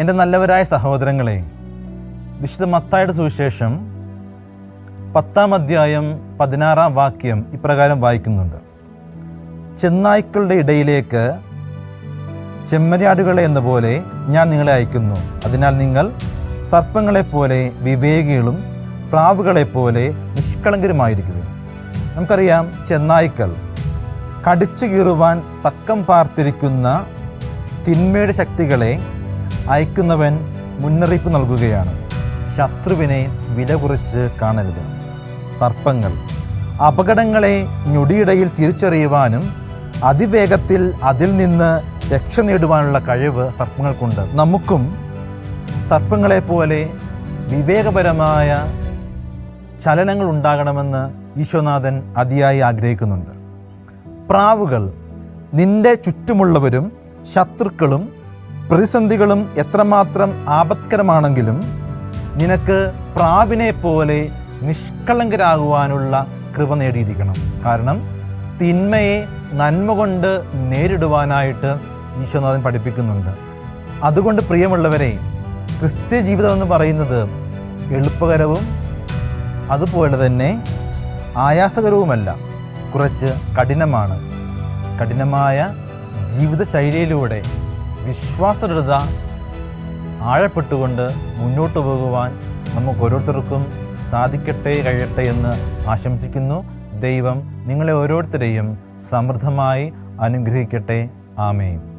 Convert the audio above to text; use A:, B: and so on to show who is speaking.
A: എന്റെ നല്ലവരായ സഹോദരങ്ങളെ വിശുദ്ധ മത്തായുടെ സുവിശേഷം പത്താം അധ്യായം പതിനാറാം വാക്യം ഇപ്രകാരം വായിക്കുന്നുണ്ട്. ചെന്നായ്ക്കളുടെ ഇടയിലേക്ക് ചെമ്മരിയാടുകളെ എന്ന പോലെ ഞാൻ നിങ്ങളെ അയക്കുന്നു. അതിനാൽ നിങ്ങൾ സർപ്പങ്ങളെപ്പോലെ വിവേകികളും പ്രാവുകളെപ്പോലെ നിഷ്കളങ്കരുമായിരിക്കുക നമുക്കറിയാം ചെന്നായ്ക്കൾ കടിച്ചു കീറുവാൻ തക്കം പാർത്തിരിക്കുന്ന തിന്മയുടെ ശക്തികളെ അയക്കുന്നവൻ മുന്നറിയിപ്പ് നൽകുകയാണ്. ശത്രുവിനെ വില കുറച്ച് കാണരുത്. സർപ്പങ്ങൾ അപകടങ്ങളെ ഞൊടിയിടയിൽ തിരിച്ചറിയുവാനും അതിവേഗത്തിൽ അതിൽ നിന്ന് രക്ഷ നേടുവാനുള്ള കഴിവ് സർപ്പങ്ങൾക്കുണ്ട്. നമുക്കും സർപ്പങ്ങളെ പോലെ വിവേകപരമായ ചലനങ്ങൾ ഉണ്ടാകണമെന്ന് ഈശോനാഥൻ അതിയായി ആഗ്രഹിക്കുന്നുണ്ട്. പ്രാവുകൾ നിന്റെ ചുറ്റുമുള്ളവരും ശത്രുക്കളും പ്രതിസന്ധികളും എത്രമാത്രം ആപത്കരമാണെങ്കിലും നിനക്ക് പ്രാവിനെ പോലെ നിഷ്കളങ്കരാകുവാനുള്ള കൃപ നേടിയിരിക്കണം. കാരണം തിന്മയെ നന്മ കൊണ്ട് നേരിടുവാനായിട്ട് ഈശോനാഥൻ പഠിപ്പിക്കുന്നുണ്ട്. അതുകൊണ്ട് പ്രിയമുള്ളവരെ ക്രിസ്ത്യ ജീവിതം എന്ന് പറയുന്നത് എളുപ്പകരവും അതുപോലെ തന്നെ ആയാസകരവുമല്ല കുറച്ച് കഠിനമാണ്. കഠിനമായ ജീവിതശൈലിയിലൂടെ വിശ്വാസദൃഢത ആഴപ്പെട്ടുകൊണ്ട് മുന്നോട്ട് പോകുവാൻ നമുക്ക് ഓരോരുത്തർക്കും സാധിക്കട്ടെ കഴിയട്ടെ എന്ന് ആശംസിക്കുന്നു. ദൈവം നിങ്ങളെ ഓരോരുത്തരെയും സമൃദ്ധമായി അനുഗ്രഹിക്കട്ടെ. ആമേൻ.